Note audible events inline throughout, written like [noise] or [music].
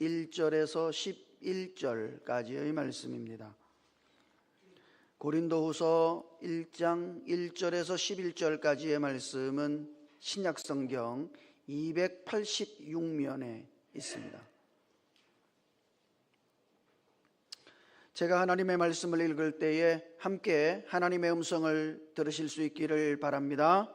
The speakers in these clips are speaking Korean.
1절에서 11절까지의 말씀입니다. 고린도후서 1장 1절에서 11절까지의 말씀은 신약 성경 286면에 있습니다. 제가 하나님의 말씀을 읽을 때에 함께 하나님의 음성을 들으실 수 있기를 바랍니다.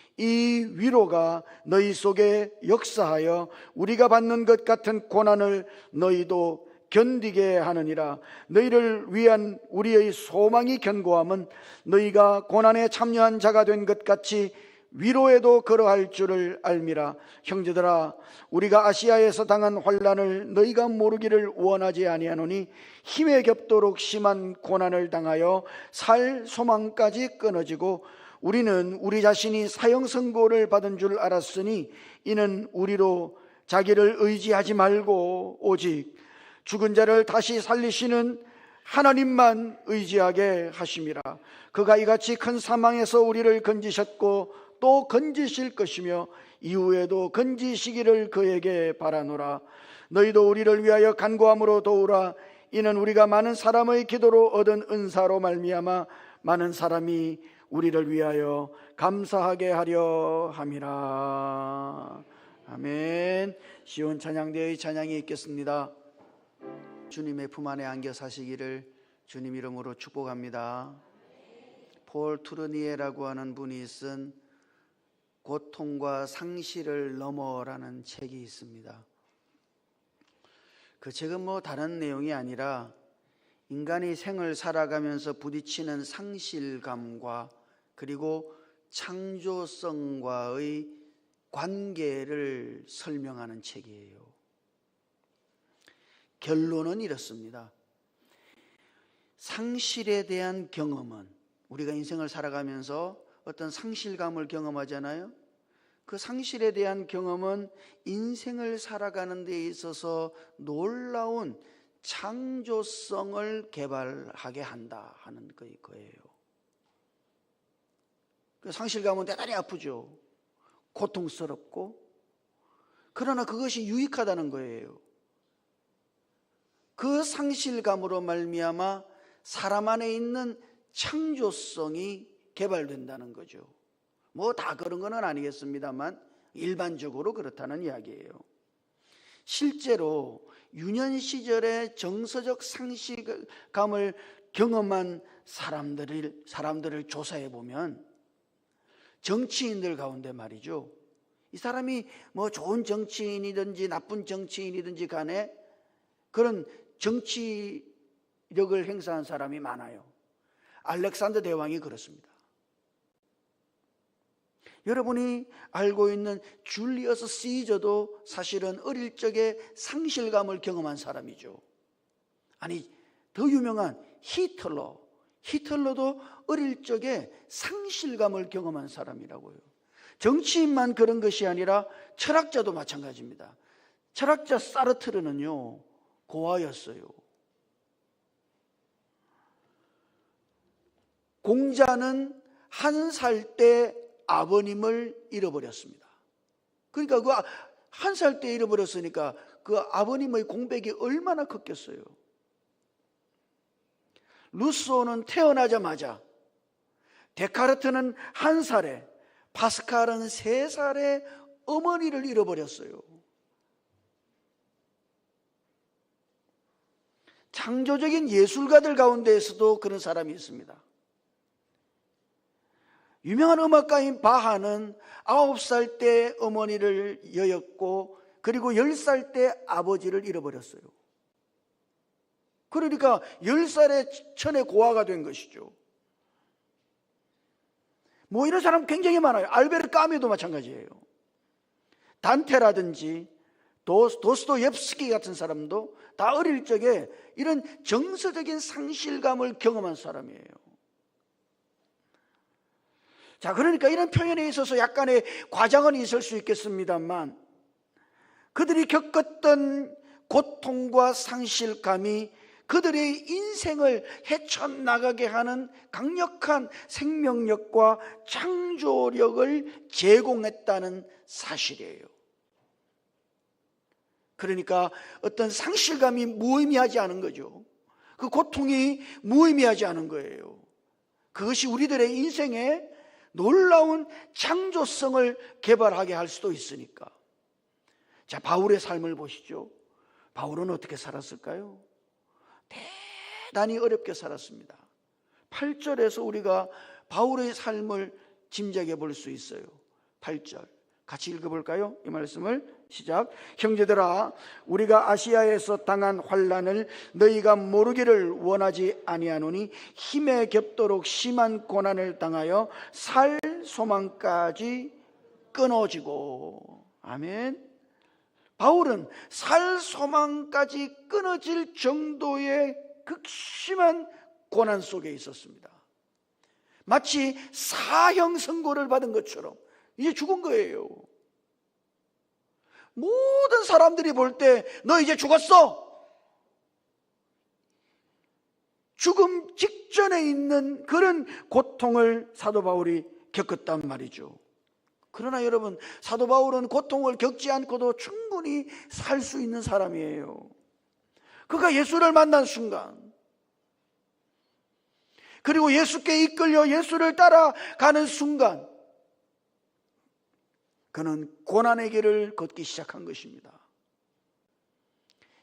이 위로가 너희 속에 역사하여 우리가 받는 것 같은 고난을 너희도 견디게 하느니라. 너희를 위한 우리의 소망이 견고함은 너희가 고난에 참여한 자가 된 것 같이 위로에도 그러할 줄을 알미라. 형제들아 우리가 아시아에서 당한 환란을 너희가 모르기를 원하지 아니하노니 힘에 겹도록 심한 고난을 당하여 살 소망까지 끊어지고 우리는 우리 자신이 사형 선고를 받은 줄 알았으니 이는 우리로 자기를 의지하지 말고 오직 죽은 자를 다시 살리시는 하나님만 의지하게 하심이라. 그가 이같이 큰 사망에서 우리를 건지셨고 또 건지실 것이며 이후에도 건지시기를 그에게 바라노라. 너희도 우리를 위하여 간구함으로 도우라. 이는 우리가 많은 사람의 기도로 얻은 은사로 말미암아 많은 사람이 우리를 위하여 감사하게 하려 함이라. 아멘. 시온 찬양대의 찬양이 있겠습니다. 주님의 품 안에 안겨 사시기를 주님 이름으로 축복합니다. 폴 투르니에라고 하는 분이 쓴 고통과 상실을 넘어라는 책이 있습니다. 그 책은 뭐 다른 내용이 아니라 인간이 생을 살아가면서 부딪히는 상실감과 그리고 창조성과의 관계를 설명하는 책이에요. 결론은 이렇습니다. 상실에 대한 경험은 우리가 인생을 살아가면서 어떤 상실감을 경험하잖아요. 그 상실에 대한 경험은 인생을 살아가는 데 있어서 놀라운 창조성을 개발하게 한다 하는 거예요. 그 상실감은 대단히 아프죠. 고통스럽고 그러나 그것이 유익하다는 거예요. 그 상실감으로 말미암아 사람 안에 있는 창조성이 개발된다는 거죠. 뭐 다 그런 건 아니겠습니다만 일반적으로 그렇다는 이야기예요. 실제로 유년 시절의 정서적 상실감을 경험한 사람들을 사람들을 조사해 보면 정치인들 가운데 말이죠. 이 사람이 뭐 좋은 정치인이든지 나쁜 정치인이든지 간에 그런 정치력을 행사한 사람이 많아요. 알렉산더 대왕이 그렇습니다. 여러분이 알고 있는 줄리어스 시저도 사실은 어릴 적에 상실감을 경험한 사람이죠. 아니, 더 유명한 히틀러. 히틀러도 어릴 적에 상실감을 경험한 사람이라고요. 정치인만 그런 것이 아니라 철학자도 마찬가지입니다. 철학자 사르트르는요, 고아였어요. 공자는 한 살 때 아버님을 잃어버렸습니다. 그러니까 그 한 살 때 잃어버렸으니까 그 아버님의 공백이 얼마나 컸겠어요. 루소는 태어나자마자 데카르트는 한 살에 파스칼은 세 살에 어머니를 잃어버렸어요. 창조적인 예술가들 가운데에서도 그런 사람이 있습니다. 유명한 음악가인 바하는 아홉 살때 어머니를 여였고 그리고 열살때 아버지를 잃어버렸어요. 그러니까 열 살에 천의 고아가 된 것이죠. 뭐 이런 사람 굉장히 많아요. 알베르 까미도 마찬가지예요. 단테라든지 도스토옙스키 같은 사람도 다 어릴 적에 이런 정서적인 상실감을 경험한 사람이에요. 자, 그러니까 이런 표현에 있어서 약간의 과장은 있을 수 있겠습니다만 그들이 겪었던 고통과 상실감이 그들의 인생을 헤쳐나가게 하는 강력한 생명력과 창조력을 제공했다는 사실이에요. 그러니까 어떤 상실감이 무의미하지 않은 거죠. 그 고통이 무의미하지 않은 거예요. 그것이 우리들의 인생에 놀라운 창조성을 개발하게 할 수도 있으니까. 자, 바울의 삶을 보시죠. 바울은 어떻게 살았을까요? 대단히 어렵게 살았습니다. 8절에서 우리가 바울의 삶을 짐작해 볼 수 있어요. 8절. 같이 읽어볼까요? 이 말씀을 시작. 형제들아, 우리가 아시아에서 당한 환란을 너희가 모르기를 원하지 아니하노니 힘에 겹도록 심한 고난을 당하여 살 소망까지 끊어지고. 아멘. 바울은 살 소망까지 끊어질 정도의 극심한 고난 속에 있었습니다. 마치 사형 선고를 받은 것처럼 이제 죽은 거예요. 모든 사람들이 볼 때 너 이제 죽었어. 죽음 직전에 있는 그런 고통을 사도 바울이 겪었단 말이죠. 그러나 여러분, 사도 바울은 고통을 겪지 않고도 충분히 살 수 있는 사람이에요. 그가 예수를 만난 순간, 그리고 예수께 이끌려 예수를 따라가는 순간, 그는 고난의 길을 걷기 시작한 것입니다.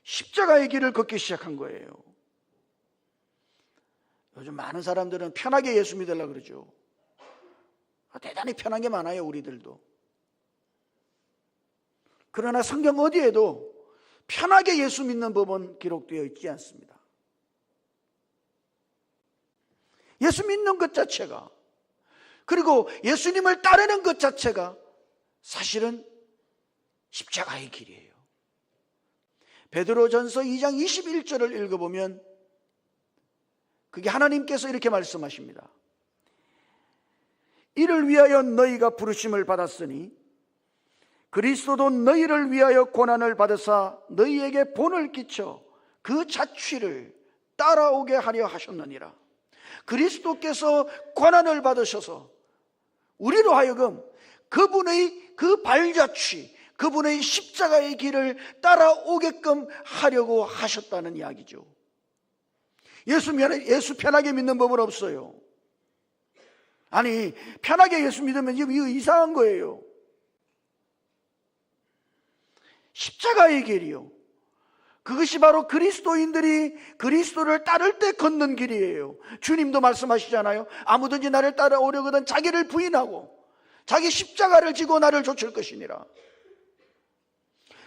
십자가의 길을 걷기 시작한 거예요. 요즘 많은 사람들은 편하게 예수 믿으려고 그러죠. 대단히 편한 게 많아요, 우리들도. 그러나 성경 어디에도 편하게 예수 믿는 법은 기록되어 있지 않습니다. 예수 믿는 것 자체가 그리고 예수님을 따르는 것 자체가 사실은 십자가의 길이에요. 베드로전서 2장 21절을 읽어보면 그게 하나님께서 이렇게 말씀하십니다. 이를 위하여 너희가 부르심을 받았으니 그리스도도 너희를 위하여 고난을 받으사 너희에게 본을 끼쳐 그 자취를 따라오게 하려 하셨느니라. 그리스도께서 고난을 받으셔서 우리로 하여금 그분의 그 발자취, 그분의 십자가의 길을 따라오게끔 하려고 하셨다는 이야기죠. 예수, 편하게 믿는 법은 없어요. 아니, 편하게 예수 믿으면 이거 이상한 거예요. 십자가의 길이요. 그것이 바로 그리스도인들이 그리스도를 따를 때 걷는 길이에요. 주님도 말씀하시잖아요. 아무든지 나를 따라오려거든 자기를 부인하고 자기 십자가를 지고 나를 쫓을 것이니라.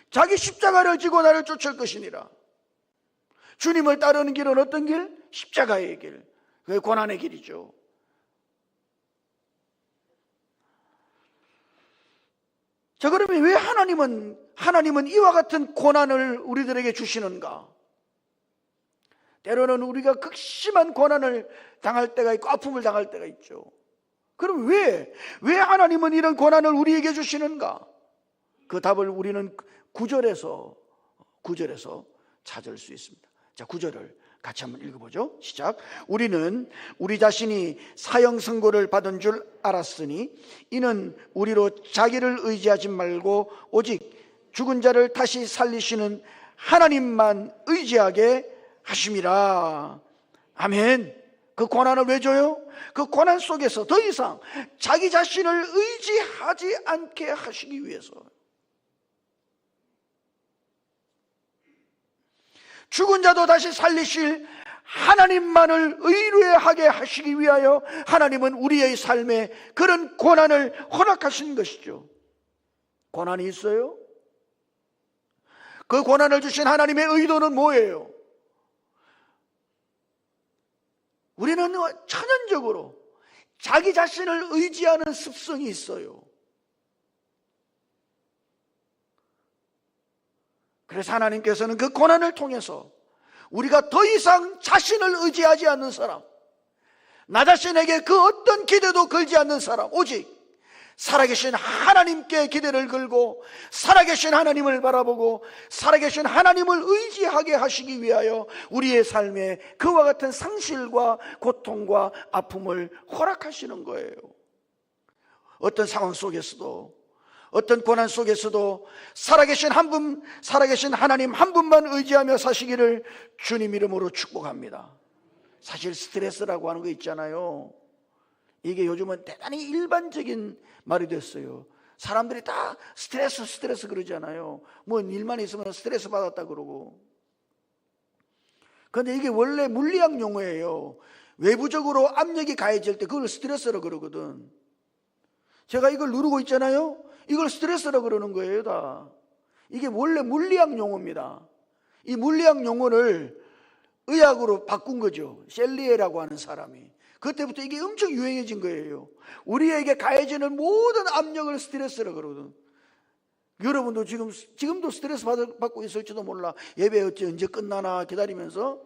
자기 십자가를 지고 나를 쫓을 것이니라. 주님을 따르는 길은 어떤 길? 십자가의 길. 그게 고난의 길이죠. 자, 그러면 왜 하나님은, 하나님은 이와 같은 고난을 우리들에게 주시는가? 때로는 우리가 극심한 고난을 당할 때가 있고 아픔을 당할 때가 있죠. 그럼 왜, 왜 하나님은 이런 고난을 우리에게 주시는가? 그 답을 우리는 구절에서, 구절에서 찾을 수 있습니다. 자, 구절을 같이 한번 읽어보죠. 시작. 우리는 우리 자신이 사형 선고를 받은 줄 알았으니 이는 우리로 자기를 의지하지 말고 오직 죽은 자를 다시 살리시는 하나님만 의지하게 하심이라. 아멘. 그 고난을 왜 줘요? 그 고난 속에서 더 이상 자기 자신을 의지하지 않게 하시기 위해서. 죽은 자도 다시 살리실 하나님만을 의뢰하게 하시기 위하여 하나님은 우리의 삶에 그런 고난을 허락하신 것이죠. 고난이 있어요? 그 고난을 주신 하나님의 의도는 뭐예요? 우리는 천연적으로 자기 자신을 의지하는 습성이 있어요. 그래서 하나님께서는 그 고난을 통해서 우리가 더 이상 자신을 의지하지 않는 사람, 나 자신에게 그 어떤 기대도 걸지 않는 사람, 오직 살아계신 하나님께 기대를 걸고 살아계신 하나님을 바라보고 살아계신 하나님을 의지하게 하시기 위하여 우리의 삶에 그와 같은 상실과 고통과 아픔을 허락하시는 거예요. 어떤 상황 속에서도 어떤 고난 속에서도 살아계신 한 분, 살아계신 하나님 한 분만 의지하며 사시기를 주님 이름으로 축복합니다. 사실 스트레스라고 하는 거 있잖아요. 이게 요즘은 대단히 일반적인 말이 됐어요. 사람들이 다 스트레스, 스트레스 그러잖아요. 뭐 일만 있으면 스트레스 받았다 그러고. 근데 이게 원래 물리학 용어예요. 외부적으로 압력이 가해질 때 그걸 스트레스라 그러거든. 제가 이걸 누르고 있잖아요. 이걸 스트레스라 그러는 거예요, 다. 이게 원래 물리학 용어입니다. 이 물리학 용어를 의학으로 바꾼 거죠. 셀리에라고 하는 사람이. 그때부터 이게 엄청 유행해진 거예요. 우리에게 가해지는 모든 압력을 스트레스라 그러거든. 여러분도 지금, 지금도 스트레스 받고 있을지도 몰라. 예배 어찌 언제 끝나나 기다리면서.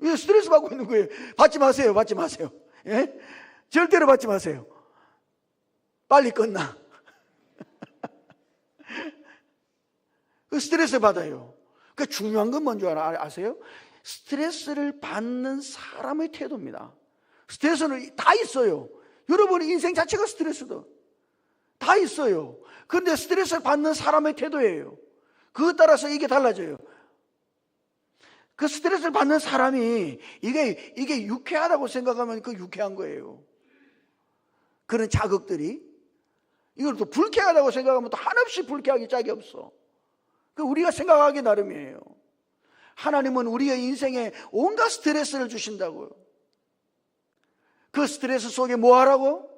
왜 스트레스 받고 있는 거예요? 받지 마세요. 받지 마세요. 예? 절대로 받지 마세요. 빨리 끝나. 그 스트레스 받아요. 그 중요한 건 뭔지 아세요? 스트레스를 받는 사람의 태도입니다. 스트레스는 다 있어요. 여러분의 인생 자체가 스트레스다. 다 있어요. 그런데 스트레스를 받는 사람의 태도예요. 그것 따라서 이게 달라져요. 그 스트레스를 받는 사람이 이게, 이게 유쾌하다고 생각하면 그 유쾌한 거예요. 그런 자극들이. 이걸 또 불쾌하다고 생각하면 또 한없이 불쾌하기 짝이 없어. 그 우리가 생각하기 나름이에요. 하나님은 우리의 인생에 온갖 스트레스를 주신다고요. 그 스트레스 속에 뭐 하라고?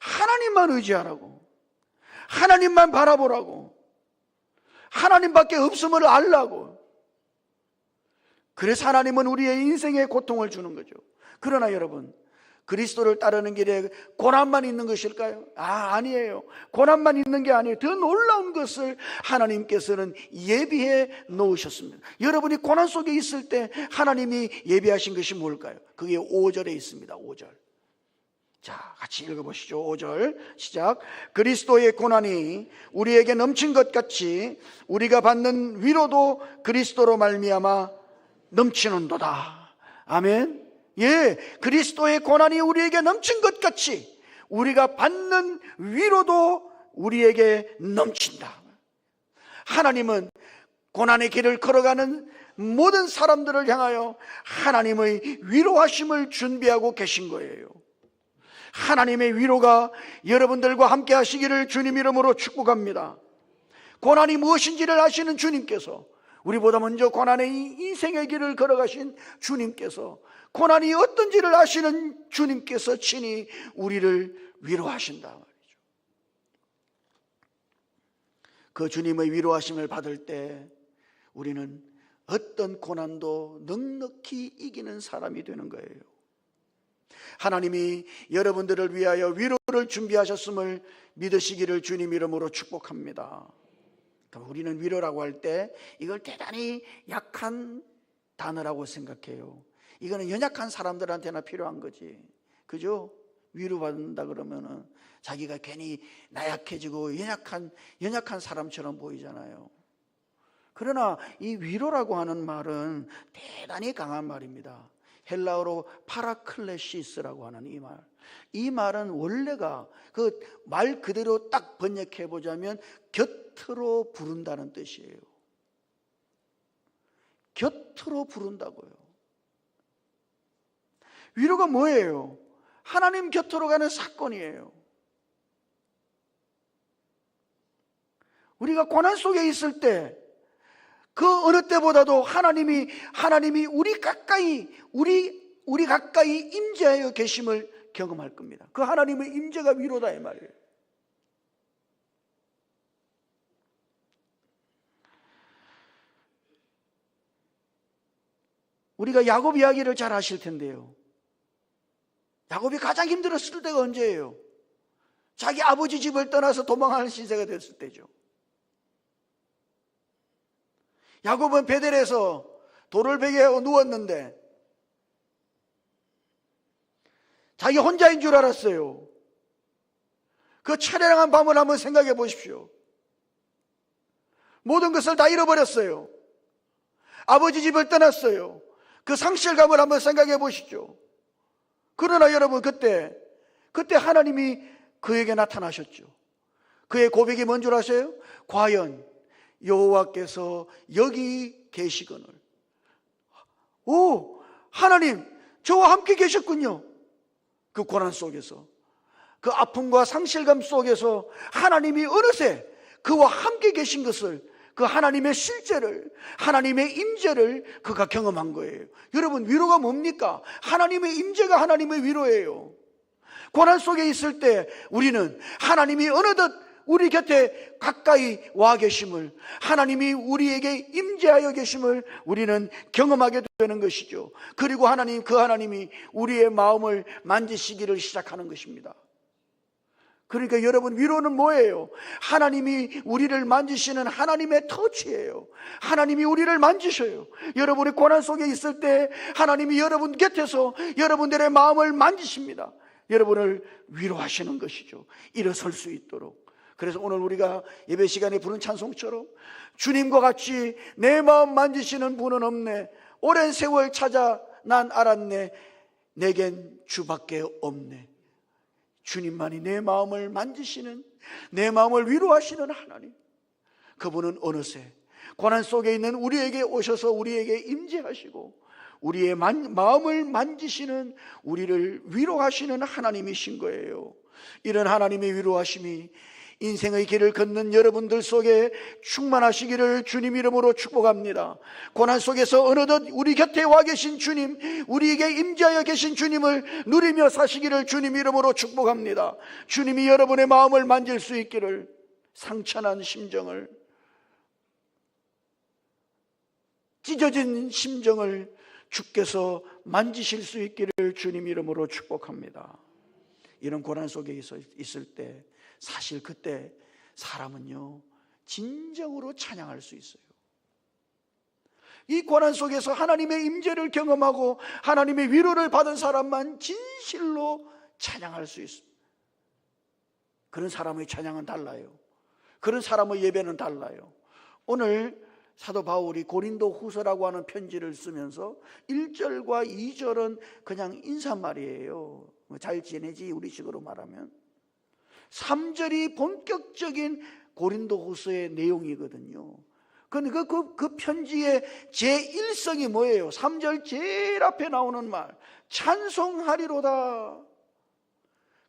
하나님만 의지하라고. 하나님만 바라보라고. 하나님밖에 없음을 알라고. 그래서 하나님은 우리의 인생에 고통을 주는 거죠. 그러나 여러분, 그리스도를 따르는 길에 고난만 있는 것일까요? 아, 아니에요. 고난만 있는 게 아니에요. 더 놀라운 것을 하나님께서는 예비해 놓으셨습니다. 여러분이 고난 속에 있을 때 하나님이 예비하신 것이 뭘까요? 그게 5절에 있습니다. 5절. 자, 같이 읽어보시죠. 5절 시작. 그리스도의 고난이 우리에게 넘친 것 같이 우리가 받는 위로도 그리스도로 말미암아 넘치는도다. 아멘. 예, 그리스도의 고난이 우리에게 넘친 것 같이 우리가 받는 위로도 우리에게 넘친다. 하나님은 고난의 길을 걸어가는 모든 사람들을 향하여 하나님의 위로하심을 준비하고 계신 거예요. 하나님의 위로가 여러분들과 함께 하시기를 주님 이름으로 축복합니다. 고난이 무엇인지를 아시는 주님께서 우리보다 먼저 고난의 인생의 길을 걸어가신 주님께서 고난이 어떤지를 아시는 주님께서 친히 우리를 위로하신다 말이죠. 그 주님의 위로하심을 받을 때 우리는 어떤 고난도 넉넉히 이기는 사람이 되는 거예요. 하나님이 여러분들을 위하여 위로를 준비하셨음을 믿으시기를 주님 이름으로 축복합니다. 우리는 위로라고 할 때 이걸 대단히 약한 단어라고 생각해요. 이거는 연약한 사람들한테나 필요한 거지. 그죠? 위로받는다 그러면은 자기가 괜히 나약해지고 연약한, 연약한 사람처럼 보이잖아요. 그러나 이 위로라고 하는 말은 대단히 강한 말입니다. 헬라어로 파라클레시스라고 하는 이 말. 이 말은 원래가 그 말 그대로 딱 번역해 보자면 곁으로 부른다는 뜻이에요. 곁으로 부른다고요. 위로가 뭐예요? 하나님 곁으로 가는 사건이에요. 우리가 고난 속에 있을 때 그 어느 때보다도 하나님이 하나님이 우리 가까이 우리 우리 가까이 임재하여 계심을 경험할 겁니다. 그 하나님의 임재가 위로다 이 말이에요. 우리가 야곱 이야기를 잘 아실 텐데요. 야곱이 가장 힘들었을 때가 언제예요? 자기 아버지 집을 떠나서 도망하는 신세가 됐을 때죠. 야곱은 베델에서 돌을 베개하고 누웠는데 자기 혼자인 줄 알았어요. 그 처량한 밤을 한번 생각해 보십시오. 모든 것을 다 잃어버렸어요. 아버지 집을 떠났어요. 그 상실감을 한번 생각해 보시죠. 그러나 여러분 그때 그때 하나님이 그에게 나타나셨죠. 그의 고백이 뭔 줄 아세요? 과연 여호와께서 여기 계시거늘. 오, 하나님, 저와 함께 계셨군요. 그 고난 속에서. 그 아픔과 상실감 속에서 하나님이 어느새 그와 함께 계신 것을 그 하나님의 실제를 하나님의 임재를 그가 경험한 거예요. 여러분 위로가 뭡니까? 하나님의 임재가 하나님의 위로예요. 고난 속에 있을 때 우리는 하나님이 어느덧 우리 곁에 가까이 와 계심을 하나님이 우리에게 임재하여 계심을 우리는 경험하게 되는 것이죠. 그리고 하나님 그 하나님이 우리의 마음을 만지시기를 시작하는 것입니다. 그러니까 여러분 위로는 뭐예요? 하나님이 우리를 만지시는 하나님의 터치예요. 하나님이 우리를 만지셔요. 여러분이 고난 속에 있을 때 하나님이 여러분 곁에서 여러분들의 마음을 만지십니다. 여러분을 위로하시는 것이죠. 일어설 수 있도록. 그래서 오늘 우리가 예배 시간에 부른 찬송처럼 주님과 같이 내 마음 만지시는 분은 없네. 오랜 세월 찾아 난 알았네. 내겐 주밖에 없네. 주님만이 내 마음을 만지시는 내 마음을 위로하시는 하나님. 그분은 어느새 고난 속에 있는 우리에게 오셔서 우리에게 임재하시고 우리의 만, 마음을 만지시는 우리를 위로하시는 하나님이신 거예요. 이런 하나님의 위로하심이 인생의 길을 걷는 여러분들 속에 충만하시기를 주님 이름으로 축복합니다. 고난 속에서 어느덧 우리 곁에 와 계신 주님, 우리에게 임재하여 계신 주님을 누리며 사시기를 주님 이름으로 축복합니다. 주님이 여러분의 마음을 만질 수 있기를 상처난 심정을 찢어진 심정을 주께서 만지실 수 있기를 주님 이름으로 축복합니다. 이런 고난 속에 있을 때 사실 그때 사람은요, 진정으로 찬양할 수 있어요. 이 고난 속에서 하나님의 임재를 경험하고 하나님의 위로를 받은 사람만 진실로 찬양할 수 있습니다. 그런 사람의 찬양은 달라요. 그런 사람의 예배는 달라요. 오늘 사도 바울이 고린도 후서라고 하는 편지를 쓰면서 1절과 2절은 그냥 인사말이에요. 뭐잘 지내지 우리식으로 말하면. 3절이 본격적인 고린도 후서의 내용이거든요. 근데 그, 그, 그 편지의 제1성이 뭐예요? 3절 제일 앞에 나오는 말. 찬송하리로다.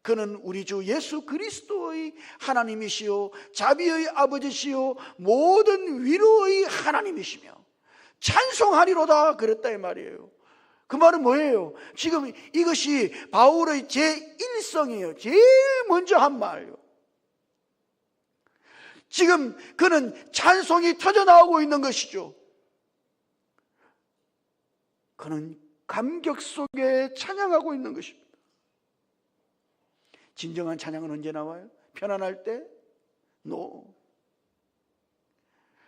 그는 우리 주 예수 그리스도의 하나님이시요. 자비의 아버지시요. 모든 위로의 하나님이시며. 찬송하리로다. 그랬다 이 말이에요. 그 말은 뭐예요? 지금 이것이 바울의 제1성이에요. 제일 먼저 한 말이에요. 지금 그는 찬송이 터져 나오고 있는 것이죠. 그는 감격 속에 찬양하고 있는 것입니다. 진정한 찬양은 언제 나와요? 편안할 때? 노.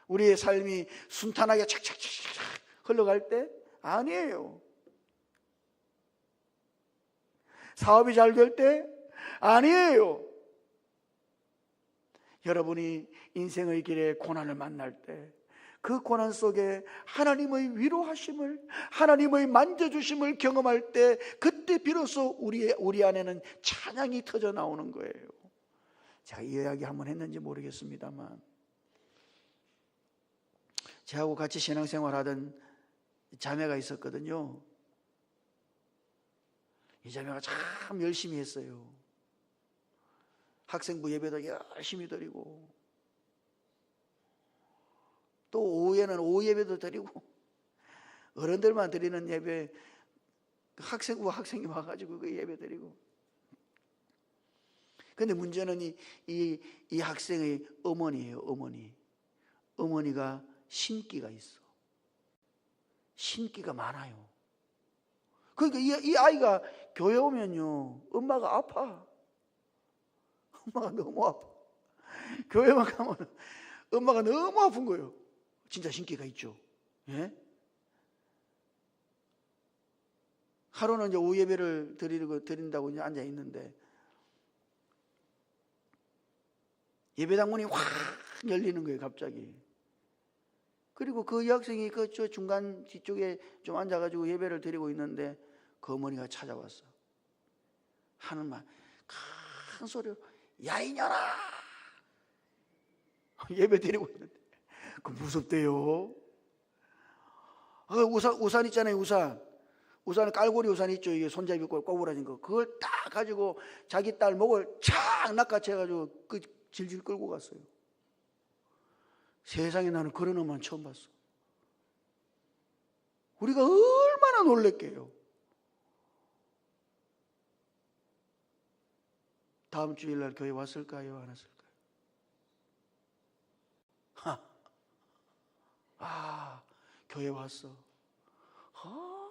우리의 삶이 순탄하게 착착착착 흘러갈 때? 아니에요. 사업이 잘 될 때? 아니에요. 여러분이 인생의 길에 고난을 만날 때, 그 고난 속에 하나님의 위로하심을, 하나님의 만져주심을 경험할 때, 그때 비로소 우리, 우리 안에는 찬양이 터져 나오는 거예요. 제가 이 이야기 한번 했는지 모르겠습니다만, 저하고 같이 신앙생활 하던 자매가 있었거든요. 이 자매가 참 열심히 했어요. 학생부 예배도 열심히 드리고 또 오후에는 오후 예배도 드리고 어른들만 드리는 예배 그 학생부 학생이 와가지고 그 예배 드리고. 근데 문제는 이, 이, 이 학생의 어머니예요 어머니. 어머니가 신기가 있어. 신기가 많아요. 그러니까 이, 이 아이가 교회 오면요 엄마가 아파 [laughs] 엄마가 너무 아파 교회만 가면 엄마가 너무 아픈 거예요 진짜 신기가 있죠 예? 하루는 이제 오후 예배를 드리고 드린다고 이제 앉아 있는데 예배당 문이 확 열리는 거예요, 갑자기. 그리고 그 여학생이 그 저 중간 뒤쪽에 좀 앉아가지고 예배를 드리고 있는데 그 어머니가 찾아왔어. 하는 말, 큰 소리로, 야, 이년아! 예배 드리고 있는데. 그 무섭대요. 아, 우산, 우산 있잖아요, 우산. 우산 깔고리 우산 있죠. 이게 손잡이 꼴 꼬부라진 거. 그걸 딱 가지고 자기 딸 목을 착 낚아채가지고 그 질질 끌고 갔어요. 세상에 나는 그런 엄마는 처음 봤어. 우리가 얼마나 놀랬게요. 다음 주일 날 교회 왔을까요? 안 왔을까요? 하. 아, 교회 왔어. 아,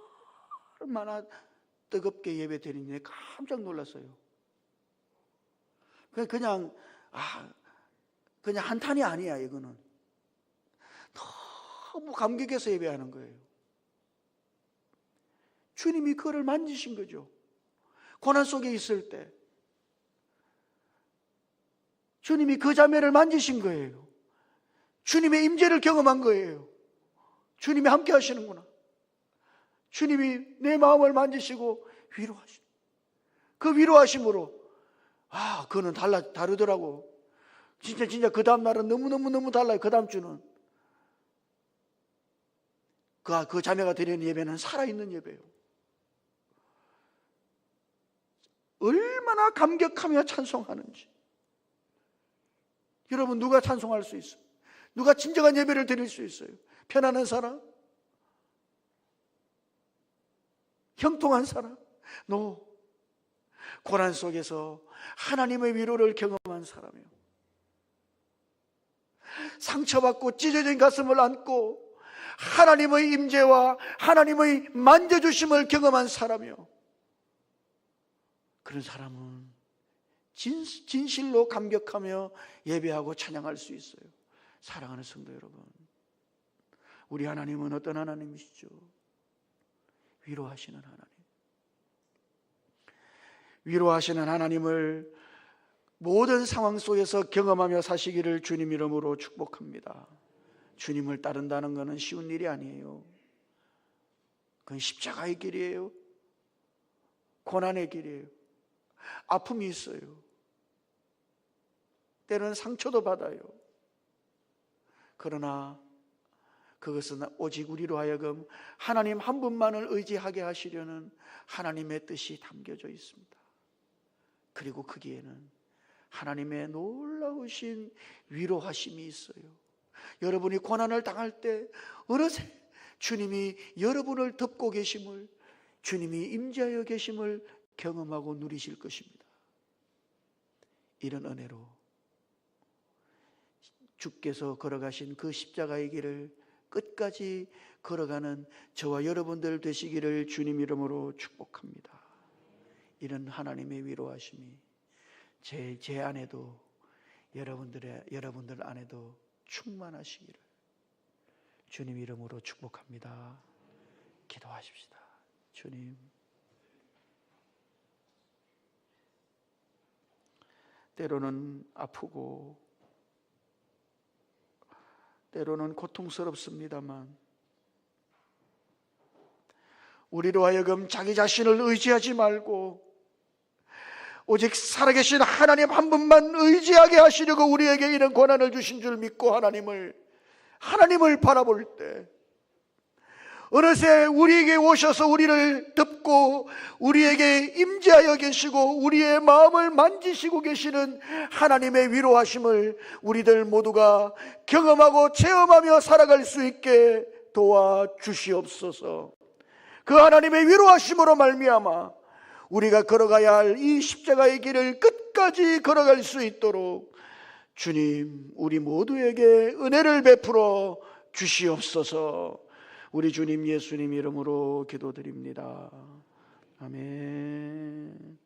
얼마나 뜨겁게 예배 드리니 깜짝 놀랐어요. 그 그냥 아 그냥 한탄이 아니야 이거는 너무 감격해서 예배하는 거예요. 주님이 그를 만지신 거죠. 고난 속에 있을 때 주님이 그 자매를 만지신 거예요. 주님의 임재를 경험한 거예요. 주님이 함께 하시는구나. 주님이 내 마음을 만지시고 위로하신. 그 위로하심으로 아, 그는 달라 다르더라고. 진짜 진짜 그 다음 날은 너무 너무 너무 달라요. 그 다음 주는 그, 그 자매가 드리는 예배는 살아있는 예배예요. 얼마나 감격하며 찬송하는지. 여러분 누가 찬송할 수 있어요? 누가 진정한 예배를 드릴 수 있어요? 편안한 사람? 형통한 사람? 노. 고난 속에서 하나님의 위로를 경험한 사람이요. 상처받고 찢어진 가슴을 안고 하나님의 임재와 하나님의 만져주심을 경험한 사람이요. 그런 사람은 진, 진실로 감격하며 예배하고 찬양할 수 있어요. 사랑하는 성도 여러분. 우리 하나님은 어떤 하나님이시죠? 위로하시는 하나님. 위로하시는 하나님을 모든 상황 속에서 경험하며 사시기를 주님 이름으로 축복합니다. 주님을 따른다는 것은 쉬운 일이 아니에요. 그건 십자가의 길이에요. 고난의 길이에요. 아픔이 있어요. 때로는 상처도 받아요. 그러나 그것은 오직 우리로 하여금 하나님 한 분만을 의지하게 하시려는 하나님의 뜻이 담겨져 있습니다. 그리고 거기에는 하나님의 놀라우신 위로하심이 있어요. 여러분이 고난을 당할 때 어느새 주님이 여러분을 덮고 계심을 주님이 임재하여 계심을 경험하고 누리실 것입니다. 이런 은혜로 주께서 걸어가신 그 십자가의 길을 끝까지 걸어가는 저와 여러분들 되시기를 주님 이름으로 축복합니다. 이런 하나님의 위로하심이 제, 제 안에도 여러분들의, 여러분들 안에도 충만하시기를 주님 이름으로 축복합니다. 기도하십시다. 주님. 때로는 아프고, 때로는 고통스럽습니다만, 우리로 하여금 자기 자신을 의지하지 말고, 오직 살아계신 하나님 한 분만 의지하게 하시려고 우리에게 이런 권한을 주신 줄 믿고 하나님을 하나님을 바라볼 때 어느새 우리에게 오셔서 우리를 덮고 우리에게 임재하여 계시고 우리의 마음을 만지시고 계시는 하나님의 위로하심을 우리들 모두가 경험하고 체험하며 살아갈 수 있게 도와 주시옵소서. 그 하나님의 위로하심으로 말미암아 우리가 걸어가야 할 이 십자가의 길을 끝까지 걸어갈 수 있도록 주님 우리 모두에게 은혜를 베풀어 주시옵소서. 우리 주님 예수님 이름으로 기도드립니다. 아멘.